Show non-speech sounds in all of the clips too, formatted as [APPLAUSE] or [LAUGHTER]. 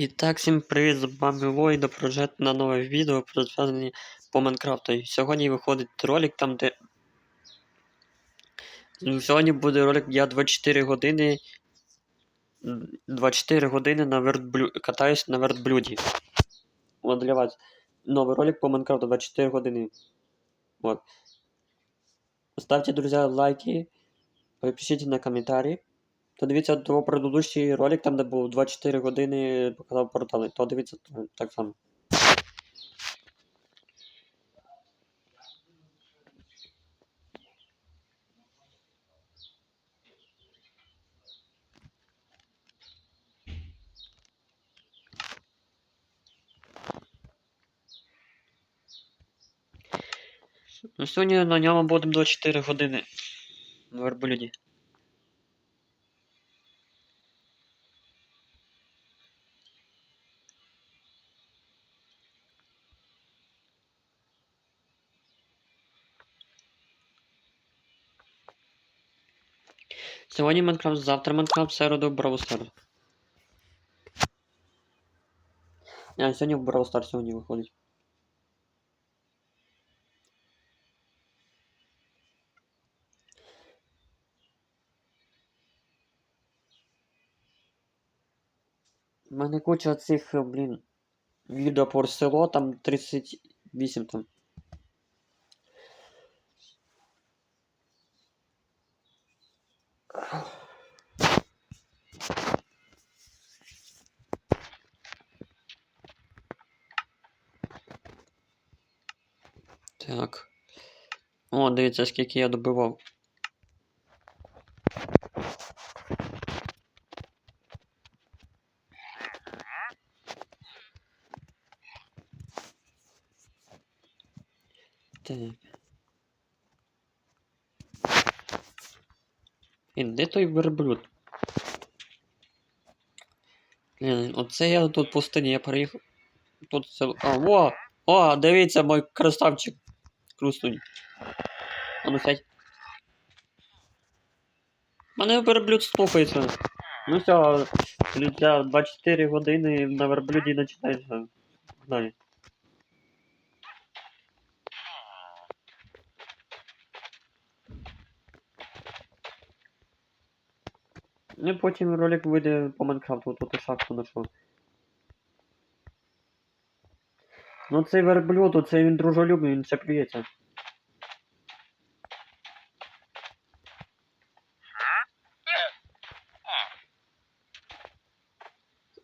І так, всім привіт, з вами Войда, прожет на нове відео про зв'язані по Майнкрафту. Сьогодні виходить ролик там, де. Ну, Сьогодні буде ролик я 24 години. 24 години на вертблю... катаюсь на вертблюді. От для вас. Новий ролик по Майнкрафту 24 години. Вот. Ставьте, друзья, лайки. Пишіть на коментарі. То дивіться того предыдущий ролик, там де був 24 години показав портали, то дивіться так само. Ну, сьогодні на ньому будемо 24 години. Верблюді. Сьогодні Майнкрафт, завтра Майнкрафт, середу Brawl Stars. А, сьогодні в Brawl Stars сьогодні виходить. У мене куча цих, блін, відео про село, там 38 там. Так. О, дивіться, скільки я добивав. Так. Блін, де той верблюд? Блін, оце я тут пустині, я переїхав. Тут село. А, о! О, дивіться, мой красавчик. Крустунь. А ну. Мене верблюд слухається. Ну все, для 24 години на верблюді починається. Далі. Ну, потім ролик вийде по Майнкрафту, тут шахту знайшов. Ну цей верблюд, оце він дружелюбний, він ще плюється.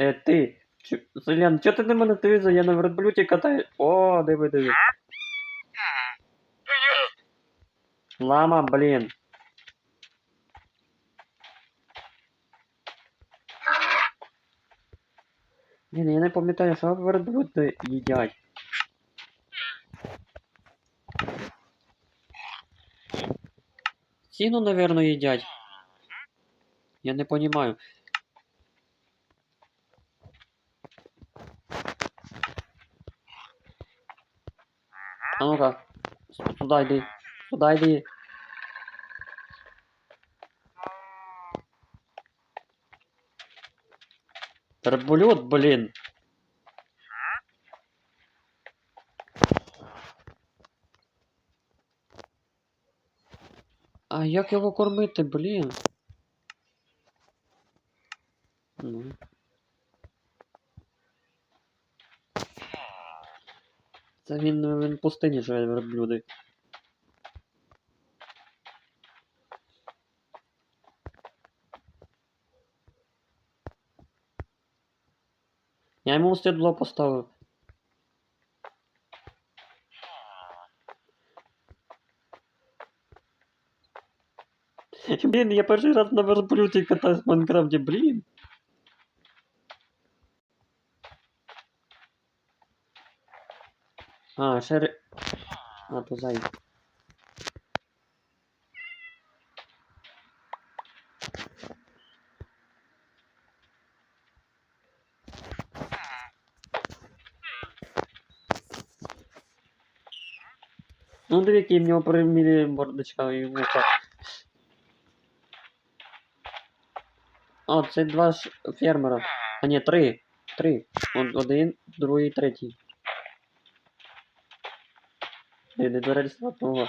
Е, ти, чо- Селян, чого ти на мене дивишся? Я на верблюді катаю. О, диви, диви. Лама, блін. Блін, я не пам'ятаю, що верблюди їдять. Сіну, наверное, їдять. Я не понимаю. А ну-ка, с- туда иди, туда иди. Верблюд, блін. А як його кормити, блін? Ну. Це він в пустині живе верблюди. Я йому сідло поставив. Блін, я перший раз на верблюді катаюсь в Майнкрафті, блін. А, ще ре... А, то зай. Ну, диви, який в нього примірі мордочка і вуха. О, це два ж фермера. А ні, три. Три. Он- Один, другий, третій. До реєстратного.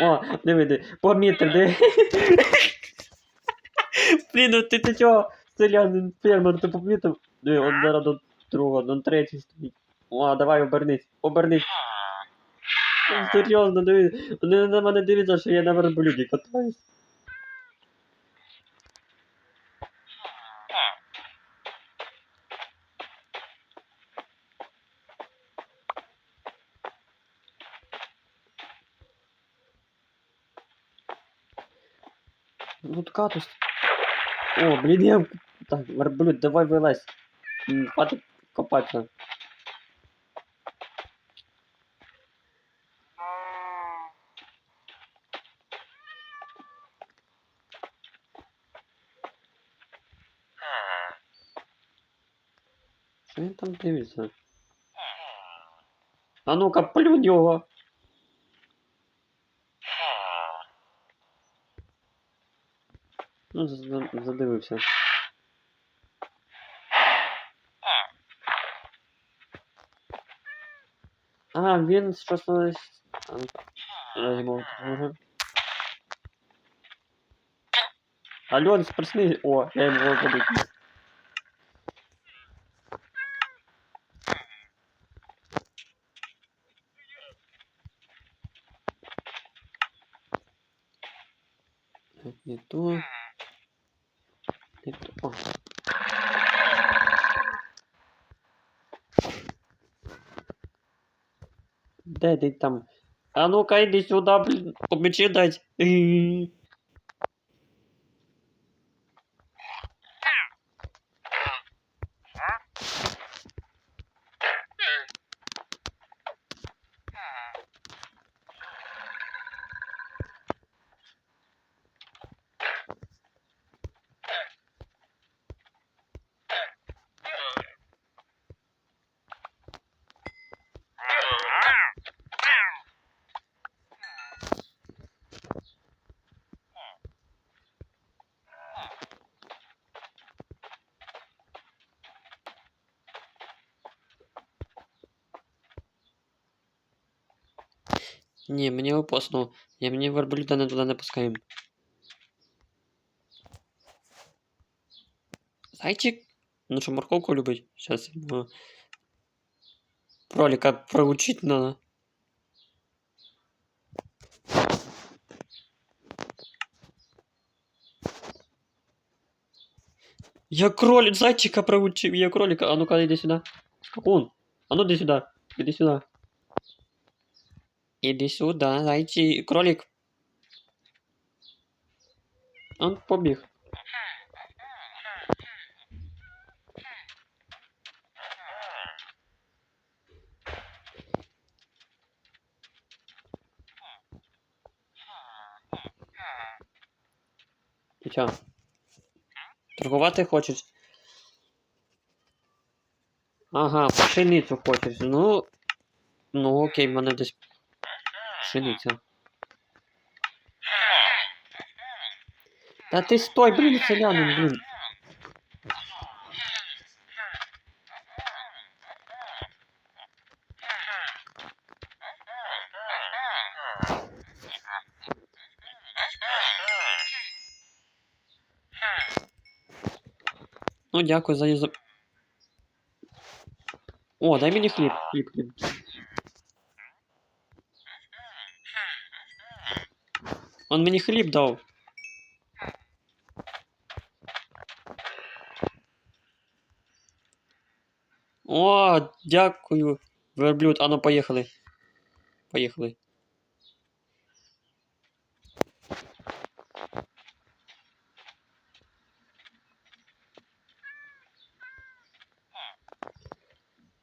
О, диви, диви. Помітив, диви. [LAUGHS] Блін, ну ти, ти чого? Селянин, фермер, ти помітив? Диви, он зараз до другого, до третій стоїть. О, давай, обернись, обернись. Серйозно, диви. Вони на мене дивляться, що я на верблюді катаюсь. катусь. О, блин, я... Так, верблюд, давай вылазь. Хватит копаться. Что він там дивиться? А ну-ка, плюнь його! Ну, задивився. А, він щось десь... Розьмов. Алло, спросни. О, я йому забув. Не то. То. О. Де ти там? А ну-ка йди сюди, блін, помічи дать. [LAUGHS] Ні, мені опасно. Я мені верблюда не туди не пускаємо. Зайчик? Ну що, морковку любить? Сейчас йому кролика проучить надо. Я кролик, зайчика проучив, я кролика. А ну-ка, иди сюда. Скакун. А ну иди сюда. Иди сюда. Иди сюда, зайчик. Кролик. Он побіг. Чо? Торгувати хочеш? Ага, пшеницю хочеш. Ну. Ну окей, в мене десь пшениця. Та ти стой, блін, селянин, блін. Ну, дякую за їзу. О, дай мені хліб, хліб, хліб. Он мені хліб дав. О, дякую. Верблюд, а ну поїхали. Поїхали.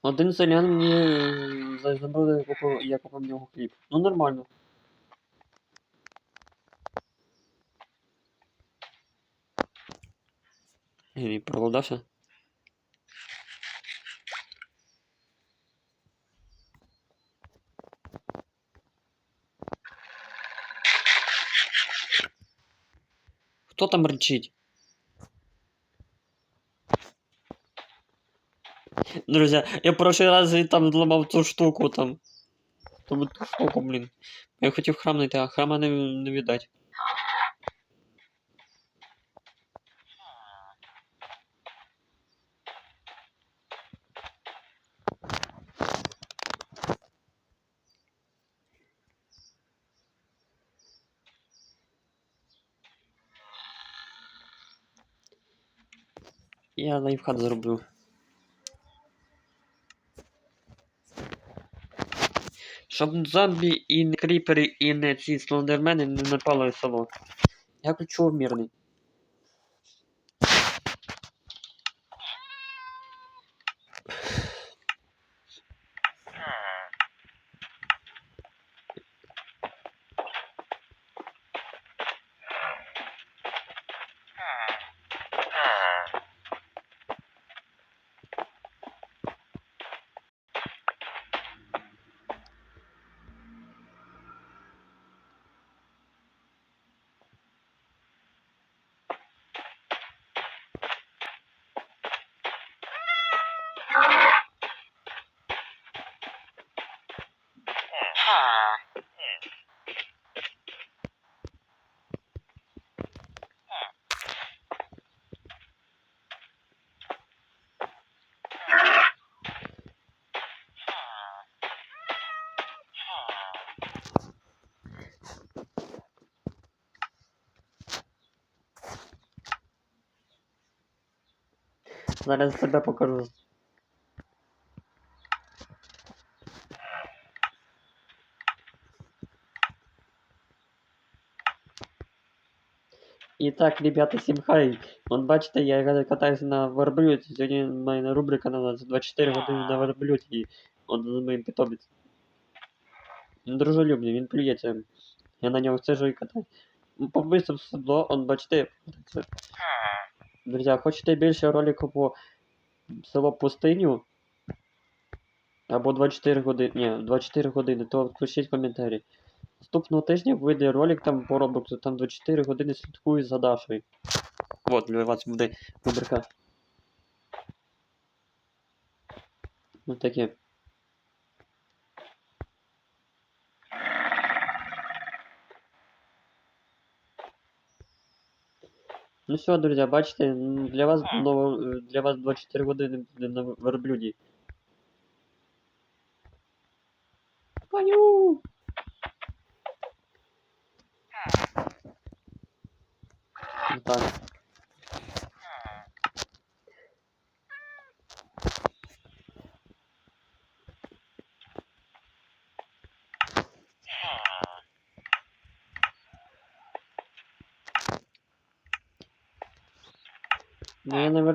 Один селян мені за- я купив нього хліб. Ну нормально. Він проголодався. Хто там речить? Друзі, я в прошлый раз і там зламав цю штуку там. Тому ту штуку, блін. Я хотів храм знайти, а храма не, не віддать. Я лайфхак зроблю. Щоб зомбі і не кріпери, і не ці слондермени не напали в село. Я ключу мирний. Зараз себе покажу. І так, ребята, всім хай. От бачите, я катаюся на верблюді. Сьогодні в мене рубрика називається 24 години на верблюді. От з моїм питомцем. Він дружелюбний, він плюється. Я на нього сижу і катаю. Повисив седло, он бачите. це. Друзі, хочете більше роликів по село пустиню? Або 24 години. Ні, 24 години, то пишіть коментарі. Наступного тижня вийде ролик там по Роблоксу, там 24 години слідкую за Дашою. Вот, для вас буде рубрика. Ну таке. Ну все, друзі, бачите, для вас ново, е, для вас 24 години на верблюді. Паню! Ну так.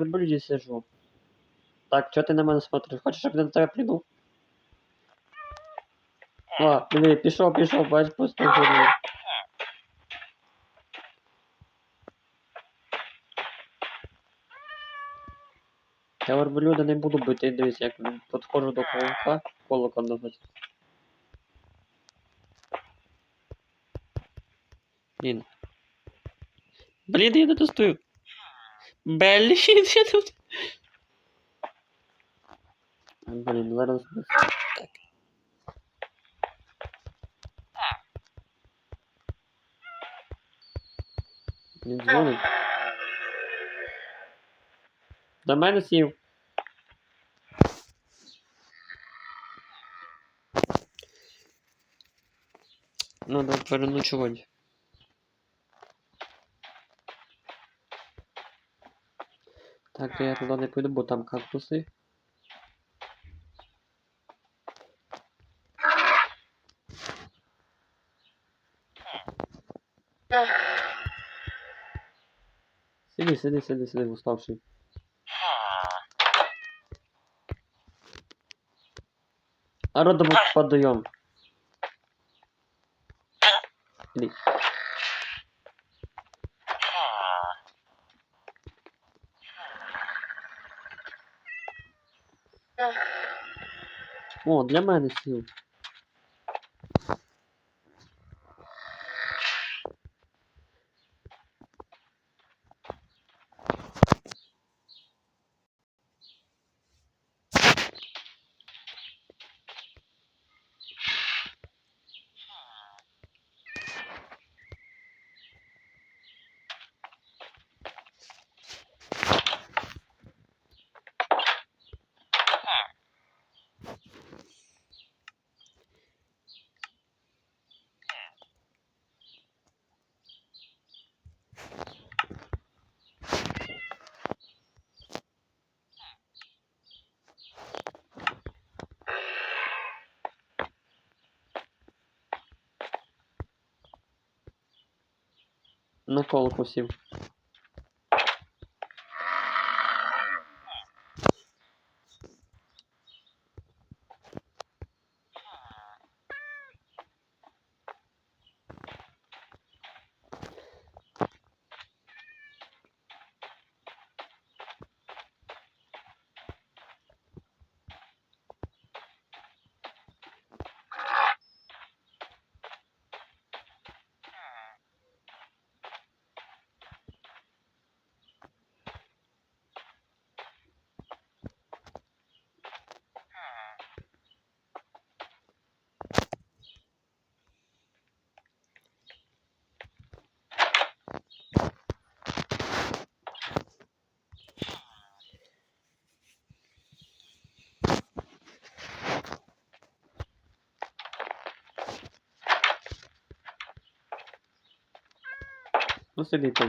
Я верблюді сижу. Так, чого ти на мене смотриш? Хочеш, щоб я на тебе прийду? О, диви, пішов, пішов, бач, просто жирний. Я верблюда не буду бити, дивись, як підходжу до колонка, колока назад. Блін. Блін, я не достаю. Блін, [LAUGHS] я тут. Блін, зараз. Так. Блін, дзвонить. До мене сів. Надо переночувати. Так, я туди не піду, бо там кактуси. Сиди, сиди, сиди, сиди, уставший. А родом подаем. О, для мене сів. На колку сів. Ну.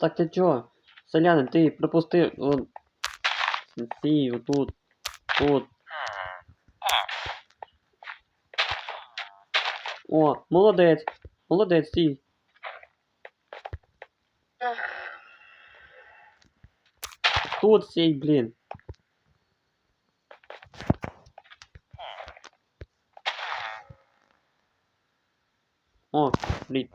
Так ти чого? Селянин, ти пропусти. Вон. Сі, отут. Тут. О, молодець. Молодець, стій. Тут сей, блін. О, блін.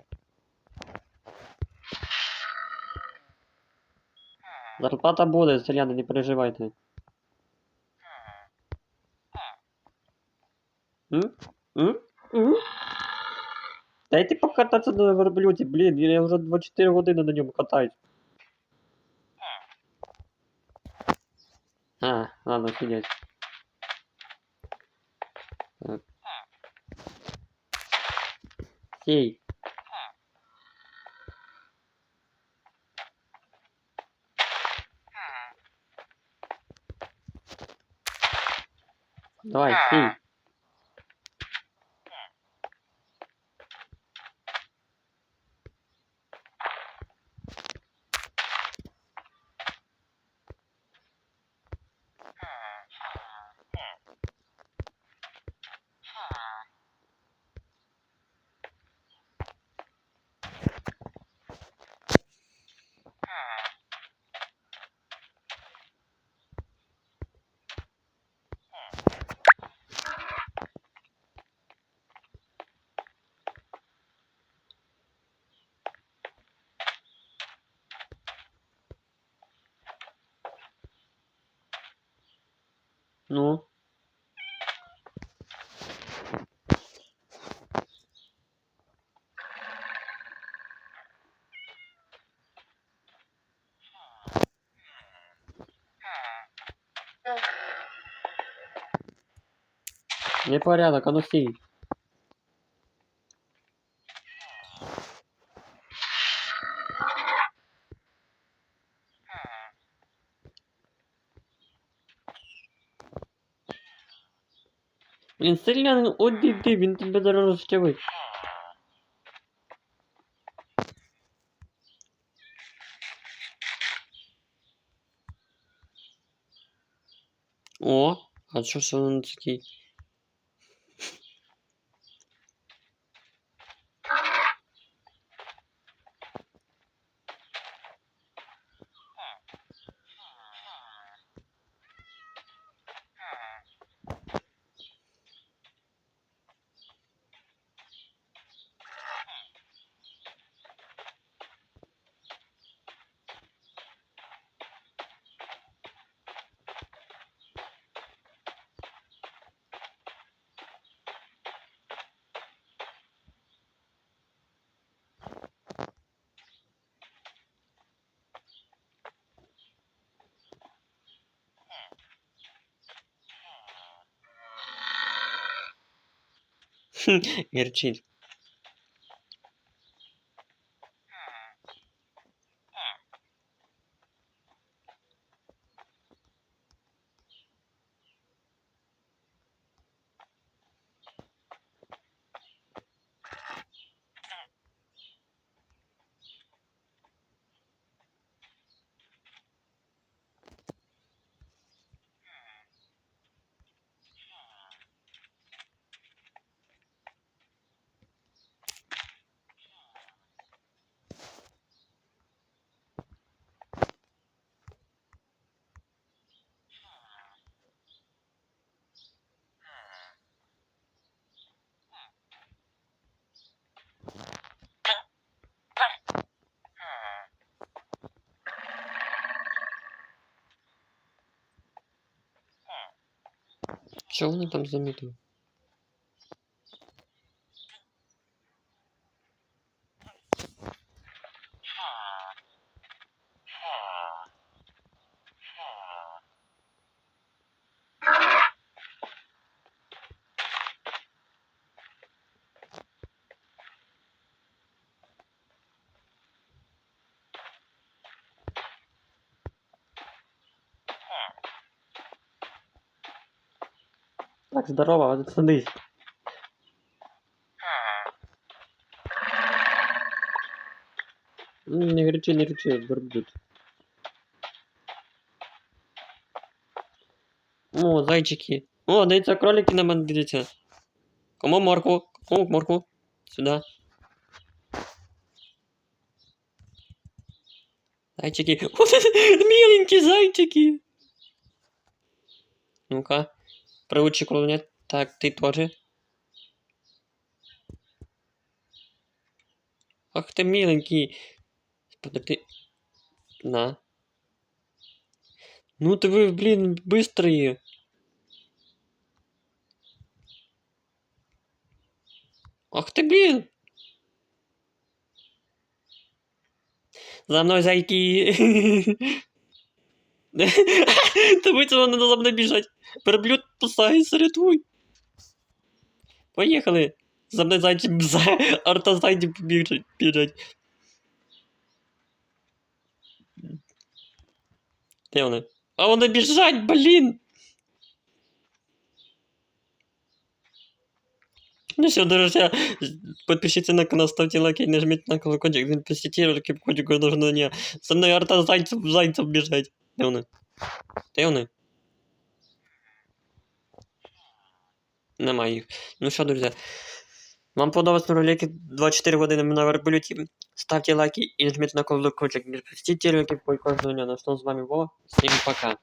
Зарплата буде, селяни, не переживайте. М? М? М? Дайте покататися на верблюді, блін, я вже 24 години на ньому катаюсь. А, ладно, сидеть. Сей. Давай, сей. Ну. Непорядок, а ну сей. Він селянин, одійди, він тебе зараз розчавить. О, а що ж він такий? [LAUGHS] divertido. Що вони там замітили? Так, здорово, садись. Ну, Не кричи, не кричи, верблюд. О, зайчики. О, дивіться, кролики на мене. Кому морку? Кому морку? Сюда. Зайчики. [LAUGHS] Миленькие зайчики. Ну-ка. Приучи кролинят. Так, ты тоже. Ах ты миленький. Подожди. На. Ну ты вы, блин, быстрые. Ах ты, блин. За мной зайки. [LAUGHS] [LAUGHS] Та будь воно за мною біжать. Верблюд писається, рятуй. Поїхали. За мною зайці бза. [LAUGHS] Арта зайці побіжать. Біжать. Де вони? А вони біжать, блін! Ну що, друзья, подпишитесь на канал, ставьте лайки, нажмите на колокольчик, запустите ролики по коду кожного дня. Со мною арта зайців, зайців біжать. Де вони? Де вони? Нема їх. Ну що, друзі, вам подобається ролики 24 години на верблюді? Ставте лайки і нажмите на колокольчик. Не пропустите ролики по кожного дня. На що з вами Вова. Всім пока.